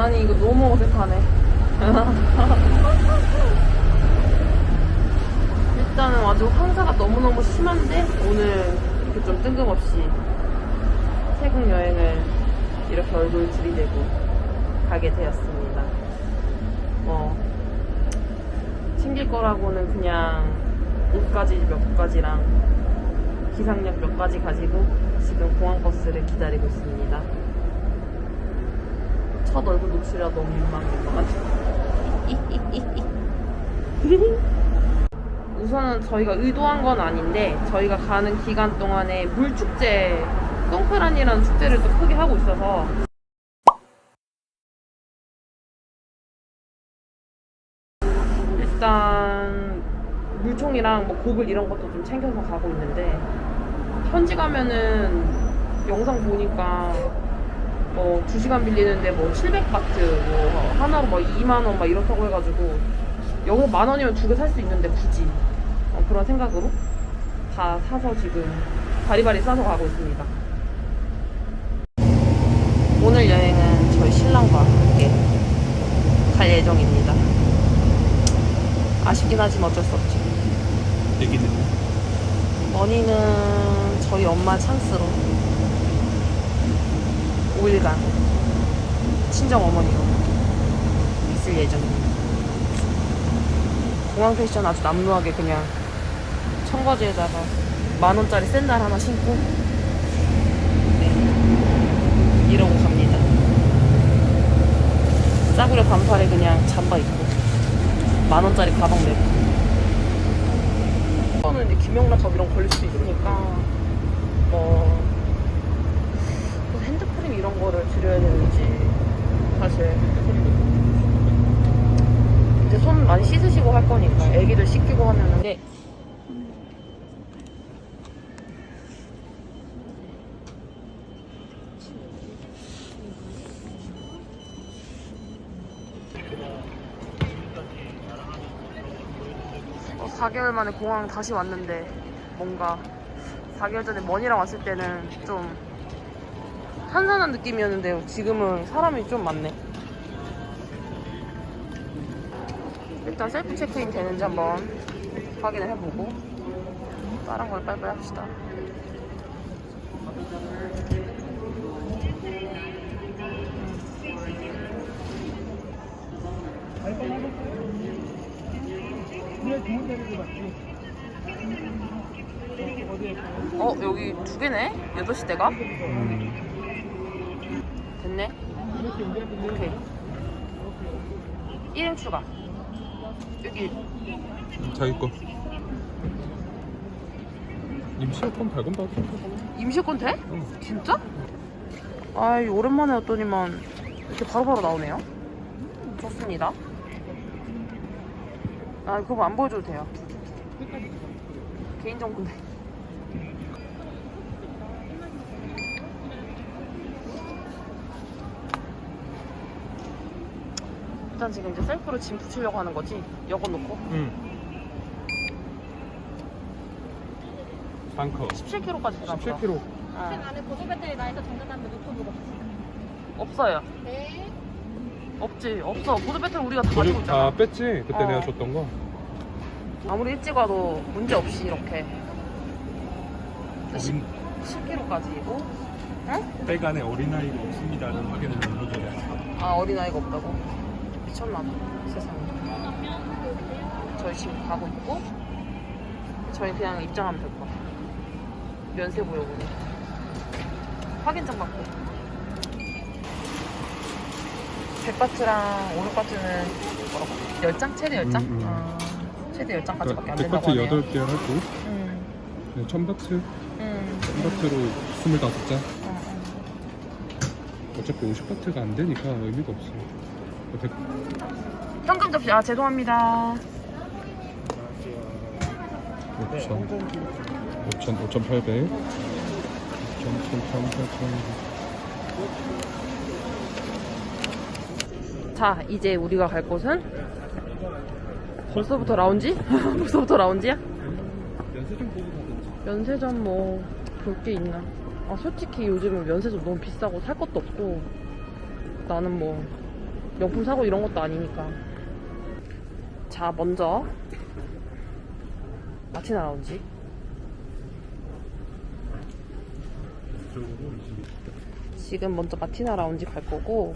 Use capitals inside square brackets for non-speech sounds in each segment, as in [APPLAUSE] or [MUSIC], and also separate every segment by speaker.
Speaker 1: 아니 이거 너무 어색하네. [LAUGHS] 일단은 아주 황사가 너무너무 심한데 오늘 이렇게 좀 뜬금없이 태국 여행을 이렇게 얼굴 들이대고 가게 되었습니다. 뭐 챙길 거라고는 그냥 옷가지 몇 가지랑 기상력 몇 가지 가지고 지금 공항 버스를 기다리고 있습니다. 첫 얼굴 노출이라 너무 민망해. [LAUGHS] 우선은 저희가 의도한 건 아닌데 저희가 가는 기간 동안에 물축제 똥파란이라는 축제를 또 크게 하고 있어서 일단 물총이랑 뭐 고글 이런 것도 좀 챙겨서 가고 있는데 현지 가면은 영상 보니까 뭐 2시간 빌리는데 뭐 700바트 뭐 하나로 뭐 2만원 막 이렇다고 해가지고 여기서 만 원이면 두 개 살 수 있는데 굳이 어, 그런 생각으로 다 사서 지금 바리바리 싸서 가고 있습니다. 오늘 여행은 저희 신랑과 함께 갈 예정입니다. 아쉽긴 하지만 어쩔 수 없죠.
Speaker 2: 얘기는
Speaker 1: 머니는 저희 엄마 찬스로 5일간 친정 어머니로 있을 예정입니다. 공항 패션 아주 남루하게 그냥 청바지에다가 만 원짜리 샌들 하나 신고 네, 이러고 갑니다. 싸구려 반팔에 그냥 잠바 입고 만 원짜리 가방 메고 이거는 이제 김영란법 이런 거 걸릴 수 있으니까 뭐 이런 거를 드려야 되는지 사실 이제 손 많이 씻으시고 할 거니까 애기들 씻기고 하면은 네. 어, 4개월 만에 공항 다시 왔는데 뭔가 4개월 전에 머니랑 왔을 때는 좀 한산한 느낌이었는데요. 지금은 사람이 좀 많네. 일단 셀프 체크인 되는지 한번 확인을 해보고 다른 걸 빨리빨리 합시다. 어 여기 두 개네? 8시 대가?
Speaker 2: 음,
Speaker 1: 됐네. 오케이. 1인 추가. 여기
Speaker 2: 자기 거 임시여권 발권받아
Speaker 1: 임시권 돼?
Speaker 2: 응.
Speaker 1: 진짜? 아이 오랜만에 왔더니만 이렇게 바로바로 나오네요. 좋습니다. 아 그거 안 보여줘도 돼요. 개인정보인데. 일단 지금 이제 셀프로 짐 붙이려고 하는 거지? 여권 놓고
Speaker 2: 응 벙커
Speaker 1: 17kg까지 들어가.
Speaker 2: 17kg
Speaker 1: 어.
Speaker 3: 안에 보조 배터리 나에서 전자담배 노트북 없어요.
Speaker 1: 없어요.
Speaker 3: 네.
Speaker 1: 없지. 없어. 보드 배터리 우리가 다 가지고 있잖아.
Speaker 2: 다 뺐지? 그때
Speaker 1: 어.
Speaker 2: 내가 줬던 거
Speaker 1: 아무리 일찍 와도 문제 없이 이렇게
Speaker 2: 어린,
Speaker 1: 10kg까지고
Speaker 2: 백 안에 어린아이가 없습니다는 확인을 해줘야지
Speaker 1: 아 어린아이가 없다고 미쳤나봐 세상에. 저희 지금 가고 있고 저희 그냥 입장하면 될 것 같아요 면세 보여고는 확인증 받고. 100바트랑 500바트는 뭐라고? 10장? 최대 10장?
Speaker 2: 음, 음.
Speaker 1: 아, 최대 10장까지밖에 안 된다고
Speaker 2: 100바트
Speaker 1: 하네요.
Speaker 2: 8개 하고
Speaker 1: 음,
Speaker 2: 1000바트.
Speaker 1: 음,
Speaker 2: 1000바트로 25장.
Speaker 1: 음,
Speaker 2: 어차피 50바트가 안 되니까 의미가 없어 100,
Speaker 1: 음. 현금 접시 아 죄송합니다
Speaker 2: 5천 5천 5,800 5천 3,000 4,000
Speaker 1: 자, 이제 우리가 갈 곳은 벌써부터 라운지? [LAUGHS] 벌써부터 라운지야?
Speaker 2: 연세좀 보고 가든지
Speaker 1: 면세점 뭐 볼 게 있나? 아 솔직히 요즘은 면세점 너무 비싸고 살 것도 없고 나는 뭐 명품 사고 이런 것도 아니니까. 자, 먼저 마티나 라운지. 지금 먼저 마티나 라운지 갈 거고,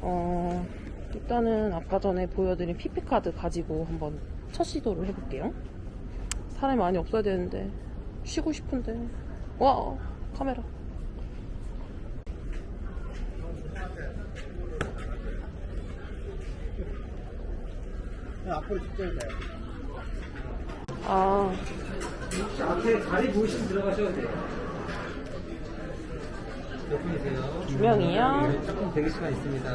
Speaker 1: 어, 일단은 아까 전에 보여드린 피피카드 가지고 한번 첫 시도를 해볼게요. 사람이 많이 없어야 되는데, 쉬고 싶은데. 와, 카메라.
Speaker 4: 앞으로 직접 가요.
Speaker 1: 아,
Speaker 4: 앞에 자리 보이시면 들어가셔도 돼요. 몇 분이세요?
Speaker 1: 두 명이요.
Speaker 4: 네, 조금 대기 시간 있습니다.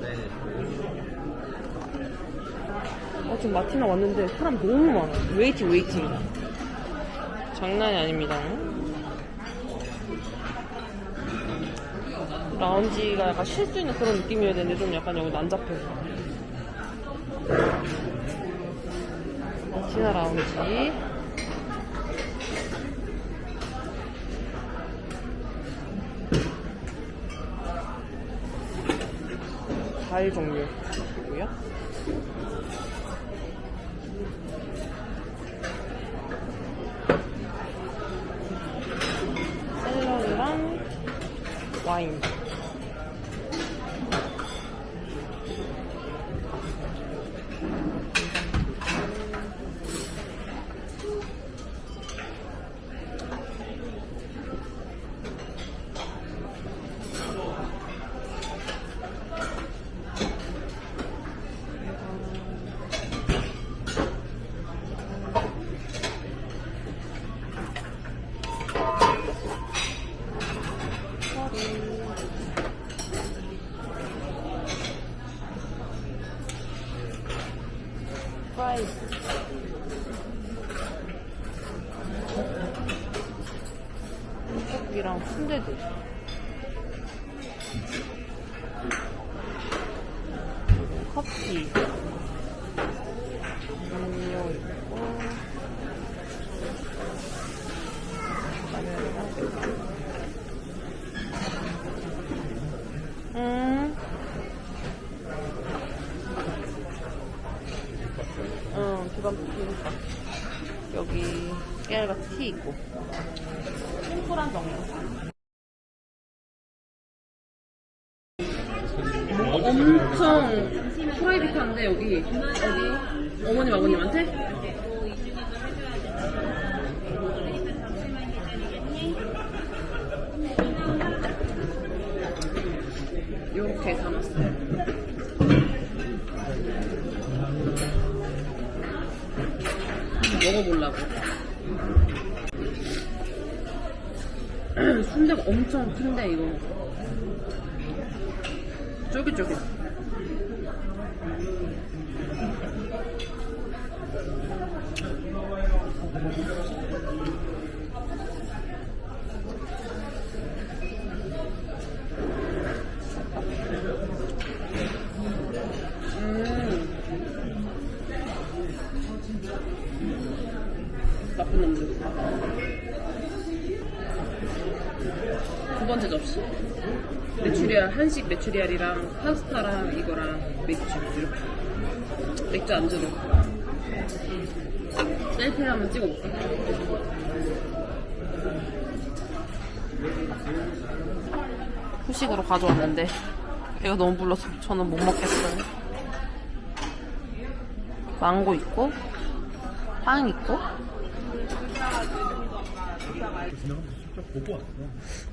Speaker 4: 네.
Speaker 1: 어, 지금 마티나 왔는데 사람 너무 많아. 웨이팅, 웨이팅. 장난이 아닙니다. 라운지가 약간 쉴 수 있는 그런 느낌이어야 되는데 좀 약간 여기 난잡해서. 마티나 라운지. 과일 종류 커피. 음료 있고. 음. 응, 비빔밥. 여기 깨알과 티 있고. 엄청 프라이빗한데 여기 어디 어머님 아버님한테? 이렇게 담았어요. 먹어보려고. [CLEARS THROAT] 순대가 엄청 큰데 이거 쫄깃쫄깃. 음. 나쁜 놈들. 두 번째 접시. 메추리알, 한식 메추리알이랑 파스타랑 이거랑 맥주 이렇게. 맥주 안주로. 셀피 한번 찍어볼까? 후식으로 가져왔는데 배가 너무 불러서 저는 못 먹겠어요. 망고 있고 빵 있고
Speaker 2: 보고 왔어.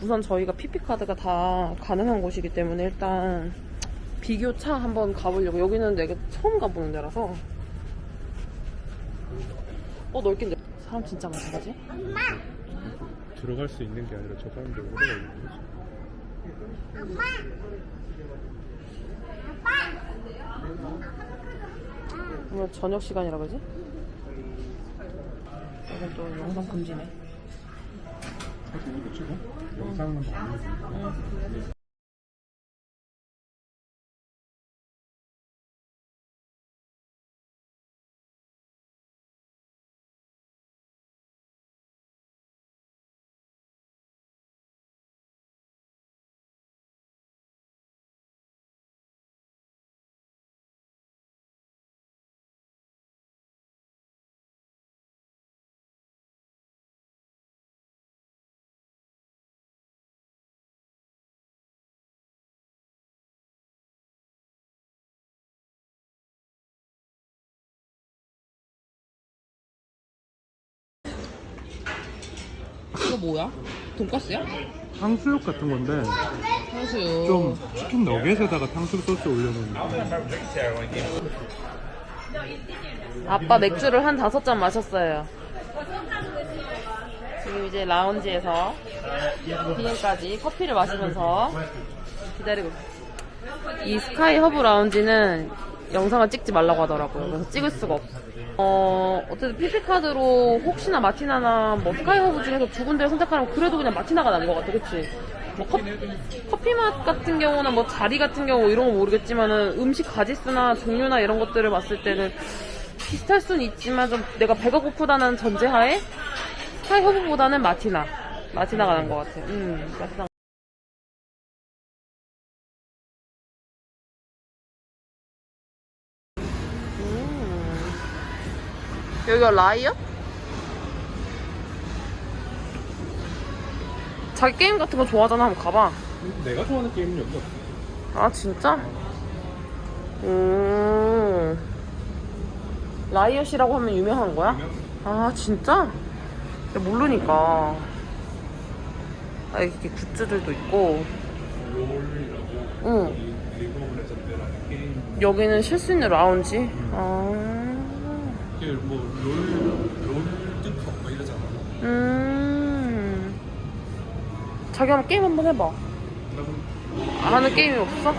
Speaker 1: 우선 저희가 PP카드가 다 가능한 곳이기 때문에 일단 비교차 한번 가보려고 여기는 내가 처음 가보는 데라서 어 넓긴 넓 사람 진짜 많다 가지?
Speaker 2: 들어갈 수 있는 게 아니라 저 사람들 오래 걸리는 거지.
Speaker 1: 오늘 저녁 시간이라 그러지? 여기 또 영상 금지네
Speaker 2: 이거 찍어? 영상은 많이
Speaker 1: 이거 뭐야? 돈까스야?
Speaker 2: 탕수육 같은 건데
Speaker 1: 탕수육.
Speaker 2: 좀 치킨 너겟에다가 탕수육 소스 올려놓은
Speaker 1: 아빠 맥주를 한 다섯 잔 마셨어요. 지금 이제 라운지에서 비행까지 커피를 마시면서 기다리고 있어요. 이 스카이 허브 라운지는 영상을 찍지 말라고 하더라고요. 그래서 찍을 수가 없어. 어, 어쨌든 PP카드로 혹시나 마티나나 뭐 스카이 허브 중에서 두 군데를 선택하면 그래도 그냥 마티나가 난것 같아. 그치? 뭐 커, 커피 맛 같은 경우나 뭐 자리 같은 경우 이런 거 모르겠지만은 음식 가지수나 종류나 이런 것들을 봤을 때는 비슷할 수는 있지만 좀 내가 배가 고프다는 전제하에 스카이 허브보다는 마티나. 마티나가 난것 같아. 음, 마티나. 여기가 라이어? 자기 게임 같은 거 좋아하잖아. 한번 가봐.
Speaker 2: 내가 좋아하는 게임은 여기 없어
Speaker 1: 아 진짜? 오 라이엇이라고 하면 유명한 거야? 아 진짜? 내가 모르니까 아 이렇게 굿즈들도 있고
Speaker 2: 롤이라고
Speaker 1: 응
Speaker 2: 리그 오브 레전드라는 게임
Speaker 1: 여기는 쉴 수 있는 라운지 아
Speaker 2: 이게 뭐롤롤 뜯고 뭐 이러잖아
Speaker 1: 음. 자기 한번 게임 한번 해봐 안 하는 게임이 없어?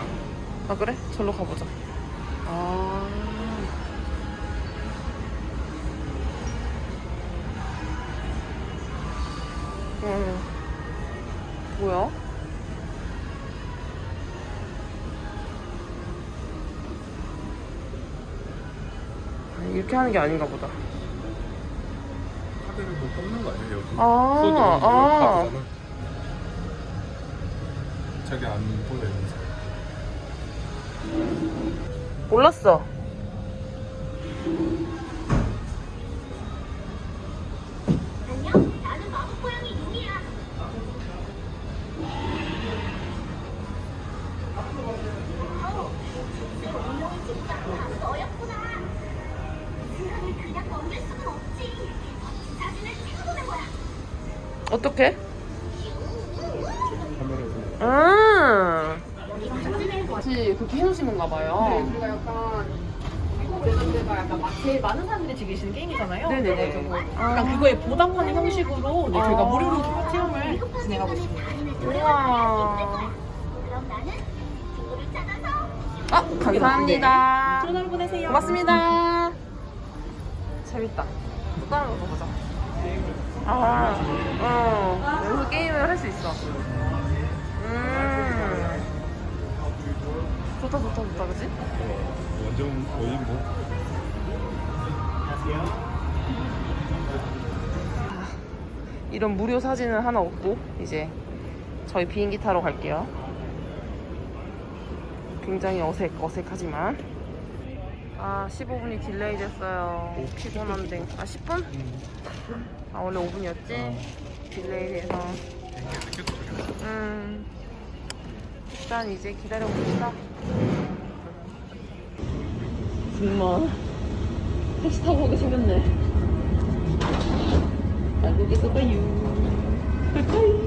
Speaker 1: 아 그래? 절로 가보자 아 응. 뭐야? 이렇게 하는 게 아닌가 보다.
Speaker 2: 카드를 뭐 뽑는 거 여기
Speaker 1: 아, 아.
Speaker 2: 카드잖아 자기 안 보내면서
Speaker 1: 몰랐어. 어떻게? 아. 같이 그렇게 해놓으신 건가 봐요.
Speaker 5: 우리가 약간 약간 막 제일 많은 사람들이 즐기시는 게임이잖아요.
Speaker 1: 네네네.
Speaker 5: 그래가지고 약간 그거에 보답하는 형식으로 네, 저희가
Speaker 1: 아.
Speaker 5: 무료로 체험을 진행하고 있습니다.
Speaker 1: 우와. 아, 감사합니다.
Speaker 5: 좋은 하루 보내세요.
Speaker 1: 고맙습니다. 재밌다. 또 다른 거 보자. 아, 어. 여기서 게임을 할 수 있어. 음. 좋다, 좋다, 좋다, 그지?
Speaker 2: 완전 거의 뭐
Speaker 1: 이런 무료 사진은 하나 없고, 이제 저희 비행기 타러 갈게요. 굉장히 어색, 어색하지만. 아, 15분이 딜레이 됐어요. 피곤한데. 아, 10분? 아, 원래 5분이었지? 딜레이 돼서. 음. 일단 이제 기다려봅시다. 정말. 택시 타고 오게 생겼네. 한국에서 봐요. 빠이빠이.